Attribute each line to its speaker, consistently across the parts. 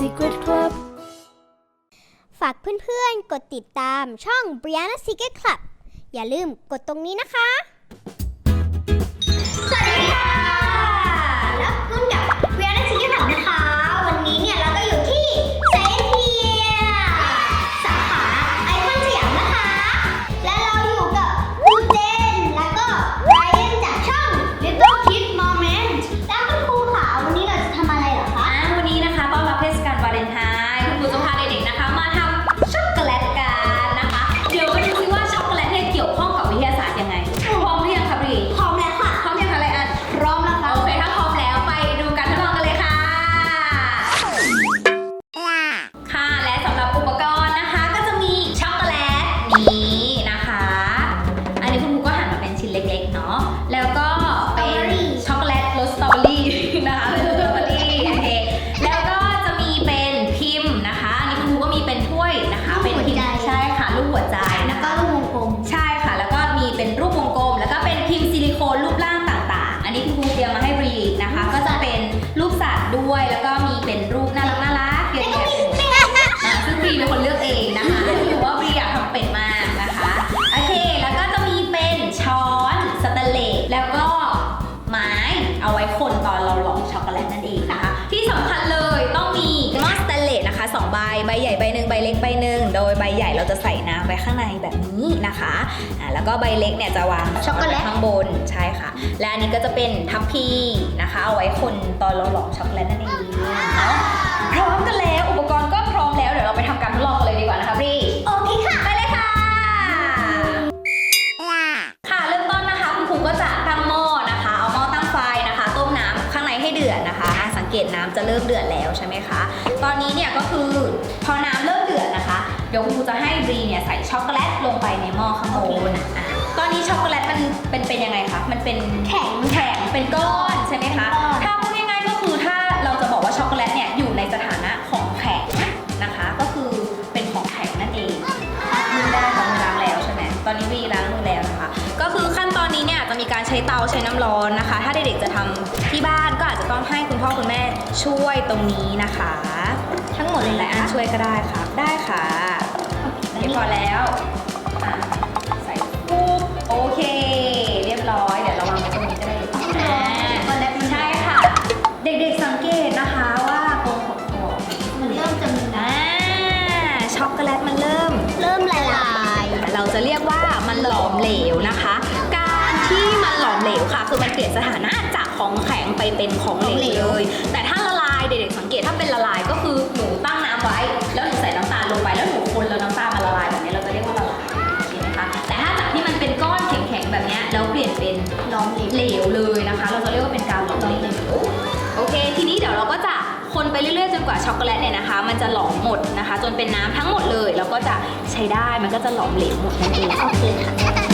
Speaker 1: Secret Club
Speaker 2: ฝากเพื่อนๆ กดติดตามช่อง Brianna Secret Club อย่าลืมกดตรงนี้นะคะ สนะคะสอง
Speaker 3: ใบใบใหญ่ใบหนึ่งใบเล็กใบหนึ่งโดยใบใหญ่เราจะใส่น้ำไว้ข้างในแบบนี้นะคะอ่าแล้วก็ใบเล็กเนี่ยจะวาง
Speaker 2: ช็อกโกแลต
Speaker 3: ข้างบนใช่ค่ะ และอันนี้ก็จะเป็นทัพพีนะคะ เอาไว้คนตอนเราหลอมช็อกโกแลตนั่นเองเนาะพร้อมกันแล้วอุป นี้เนี่ยก็คือพอน้ำเริ่มเดือดนะคะ เดี๋ยวคุณครูจะให้บรีเนี่ยใส่ช็อกโกแลตลงไปในหม้อข้างบนอะตอนนี้ช็อกโกแลตมันเป็นเป็นยังไงคะ มันเป็น
Speaker 2: แข็ง
Speaker 3: แข็งเป็นก้อนใช่ไหมคะ
Speaker 2: ก้อน
Speaker 3: ถ้าพูดง่ายๆก็คือถ้าเราจะบอกว่าช็อกโกแลตเนี่ยอยู่ในสถานะของแข็งนะคะ ก็คือเป็นของแข็งนั่นเองมือได้ค่ะมือล้างแล้วใช่ไหมตอนนี้วีล้างมือแล้วนะคะ ก็คือขั้นตอนนี้เนี่ยจะมีการใช้เตาใช้น้ำร้อนนะคะ ถ้าเด็กๆจะทำที่บ้านก็อาจจะต้องให้คุณพ่อคุณแม่ช่วยตรงนี้นะคะ ทั้งหมดเลยแหละอะช่วยก็ได้ค่ะได้ค่ะเดี๋ยวพอแล้วอะใส่ปุ๊บโอเค เรียบร้อย เดี๋ยวเราวางไว้ตรงนี้ก็ได้อ่าใช่ค่ะ เด็กๆสังเกตนะคะว่าตรงขอบๆ
Speaker 2: มันเริ่มจะมี
Speaker 3: อ่าช็อกโกแลตมันเริ่ม
Speaker 2: เริ่มละลาย
Speaker 3: เราจะเรียกว่ามันหลอมเหลวนะคะ การที่มันหลอมเหลวค่ะ คือมันเปลี่ยนสถานะจากของแข็งไปเป็นของเหลวเลย แต่ถ้าละลาย เด็กๆสังเกตถ้าเป็นละลายก็คือหนูตั้งน้ำไว้ แล้วหนูใส่น้ำตาลลงไปแล้วหนูคนแล้วน้ำตาลมันละลายแบบนี้เราจะเรียกว่าละลายนไหมคะแต่ถ้าจากที่มันเป็นก้อนแข็งๆแบบนี้แล้วเปลี่ยนเป็น
Speaker 2: ล้อมเหลว
Speaker 3: เลยนะคะ เราจะเรียกว่าเป็นการหลอมเหลวโอเค ทีนี้เดี๋ยวเราก็จะคนไปเรื่อยๆจนกว่าช็อกโกแลตเนี่ยนะคะ มันจะหลอมหมดนะคะ จนเป็นน้ำทั้งหมดเลย แล้วก็จะใช้ได้มันก็จะหลอมเหลวหมดนั่นเอง
Speaker 2: โอเคค่ะ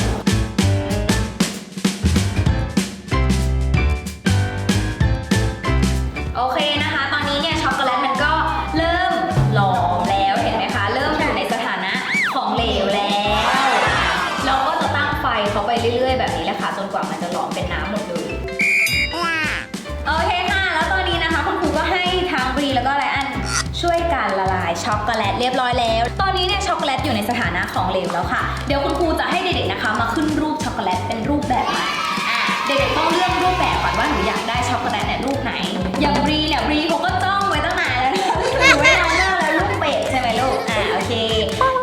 Speaker 3: รียบร้อยแล้ว ตอนนี้เนี่ยช็อกโกแลตอยู่ในสถานะของเหลวแล้วค่ะ เดี๋ยวคุณครูจะให้เด็กๆนะคะ มาขึ้นรูปช็อกโกแลตเป็นรูปแบบใหม่อะเด็กๆต้องเลือกรูปแบบก่อนว่าหนูอยากได้ช็อกโกแลตเนี่ยรูปไหน อย่างบรีเนี่ยบรีเขาก็จ้องไว้ตั้งนานแล้วนะหนูไม่เอาเลือกเลยรูปเป็ดใช่ไหมลูก อ่าโอเค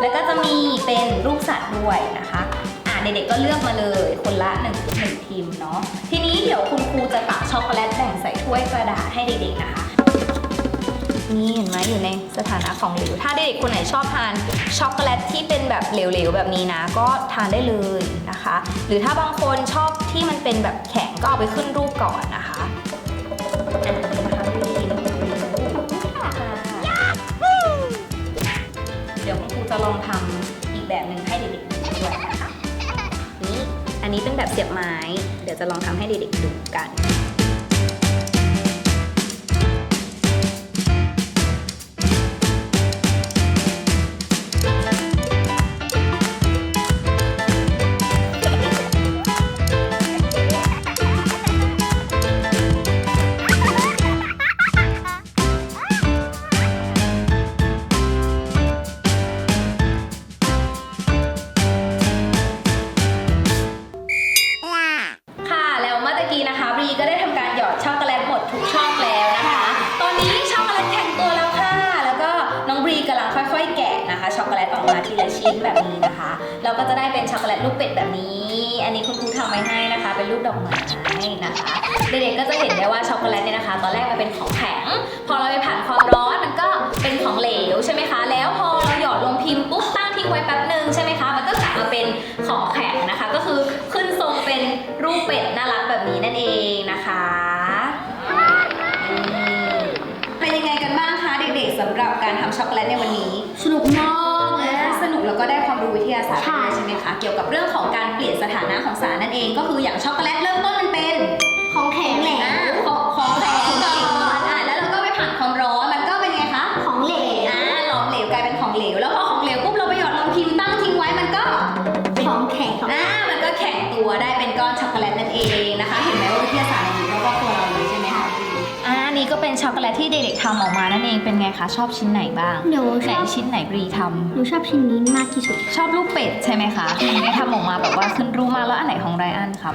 Speaker 3: แล้วก็จะมีเป็นรูปสัตว์ด้วยนะคะอ่าเด็กๆก็เลือกมาเลยคนละหนึ่งหนึ่งทีมเนาะทีนี้เดี๋ยวคุณครูจะตักช็อกโกแลตแบ่งใส่ถ้วยกระดาษให้เด็กๆนะคะ นี่เห็นไหมอยู่ในสถานะของเหลว ถ้าเด็กๆคนไหนชอบทานช็อกโกแลตที่เป็นแบบเหลวๆแบบนี้นะ ก็ทานได้เลยนะคะ หรือถ้าบางคนชอบที่มันเป็นแบบแข็งก็เอาไปขึ้นรูปก่อนนะคะอะนะคะเดี๋ยวคุณครูจะลองทำอีกแบบหนึ่งให้เด็กๆดูด้วยนะคะนี่อันนี้เป็นแบบเสียบไม้ เดี๋ยวจะลองทำให้เด็กๆดูกัน ชิ้นแบบนี้นะคะ เราก็จะได้เป็นช็อกโกแลตรูปเป็ดแบบนี้ อันนี้คุณครูทำไว้ให้นะคะ เป็นรูปดอกไม้นะคะ เด็กๆก็จะเห็นได้ว่าช็อกโกแลตเนี่ยนะคะ ตอนแรกมันเป็นของแข็ง พอเราไปผ่านความร้อนมันก็เป็นของเหลวใช่ไหมคะ แล้วพอเราหยอดลงพิมพ์ปุ๊บตั้งทิ้งไว้แป๊บหนึ่งใช่ไหมคะ มันก็กลับมาเป็นของแข็งนะคะ ก็คือขึ้นทรงเป็นรูปเป็ดน่ารักแบบนี้นั่นเองนะคะอืมเป็นยังไงกันบ้างคะเด็กๆสำหรับการทำช็อกโกแลตในวันนี้
Speaker 2: สนุกมากเลยค่ะ
Speaker 3: สนุก แล้วก็ได้ความรู้วิทยาศาสตร์
Speaker 2: ใช่
Speaker 3: ด้วยใช่ไหมคะ เกี่ยวกับเรื่องของการเปลี่ยนสถานะของสารนั่นเอง ก็คืออย่างช็อกโกแลตเริ่มต้นมันเป็น
Speaker 2: ของแข็งแหล
Speaker 3: อ่าวของของแข็งก่อนอะแล้วเราก็ไปผ่านความร้อนมันก็เป็นไงคะ
Speaker 2: ของเหลว
Speaker 3: อ่าหลอมเหลวกลายเป็นของเหลว แล้วพอของเหลวปุ๊บเราไปหยอดลงพิมพ์ตั้งทิ้งไว้มันก็
Speaker 2: ของแข็งของ
Speaker 3: อ่ามันก็แข็งตัวได้ ช็อกโกแลตที่เด็กๆทำออกมานั่นเองเป็นไงคะชอบชิ้นไหนบ้าง
Speaker 2: หนู
Speaker 3: ไห
Speaker 2: ช
Speaker 3: น
Speaker 2: อบ
Speaker 3: ชิ้นไหนบรีทำ
Speaker 2: หนูชอบชิ้นนี้มากที่สุด
Speaker 3: ชอบรูปเป็ดใช่ไหมคะได้ทำออกมาแบบว่าขึ้นรูปมากแล้วอันไหนของไรอันครับ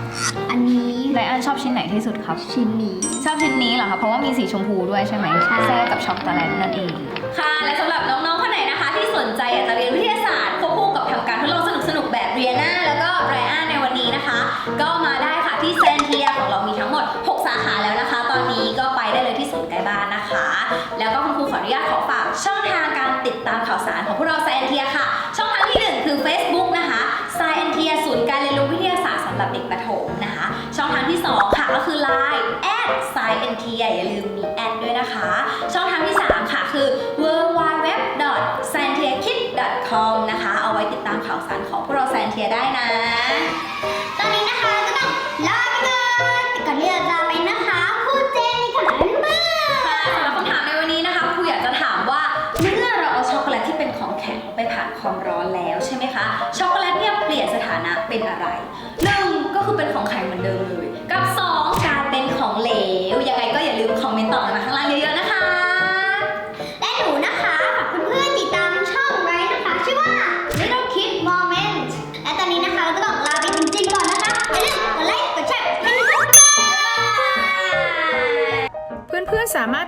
Speaker 2: อันนี้
Speaker 3: ไรอันชอบชิ้นไหนที่สุดครับ
Speaker 2: ชิ้นนี้
Speaker 3: ชอบชิ้นนี้เหรอคะเพราะว่ามีสีชมพูด้วยใช่ไหม
Speaker 2: ใช่
Speaker 3: แทรกกับช็อกโกแลตนั่นเอง ค่ะและสำหรับน้องๆคนไหนนะคะ ที่สนใจอยากจะเรียนวิทยาศาสตร์ควบคู่กับทำการทดลองสนุกๆแบบเรียนาแล้วก็ไรอันในวันนี้นะคะ ก็มาได้ค่ะที่แซนเทียของเรามีทั้งหมด นะคะ แล้วก็คุณครูขออนุญาตขอฝากช่องทางการติดตามข่าวสารของพวกเราไซเอนเทียค่ะ ช่องทางที่ 1 คือ Facebook นะคะไซเอนเทียศูนย์การเรียนรู้วิทยาศาสตร์สำหรับเด็กประถมนะคะ ช่องทางที่ 2 ค่ะก็คือ Line แอดไซเอนเทียอย่าลืมมีแอดด้วยนะคะ ช่องทางที่ 3 ค่ะคือ w w w s c i e n t i a k i d c o m นะคะ เอาไว้ติดตามข่าวสารของ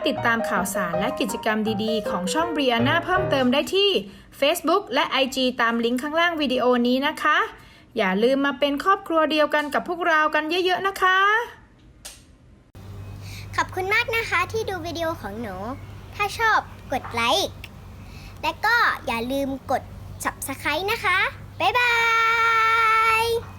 Speaker 1: ติดตามข่าวสารและกิจกรรมดีๆ ของช่อง Brianna เพิ่มเติมได้ที่ Facebook และ IG ตามลิงก์ข้างล่างวิดีโอนี้นะคะ อย่าลืมมาเป็นครอบครัวเดียวกันกับพวกเรากันเยอะๆนะคะ
Speaker 2: ขอบคุณมากนะคะที่ดูวิดีโอของหนู ถ้าชอบกดไลค์ และก็อย่าลืมกด subscribe นะคะ บ๊ายบาย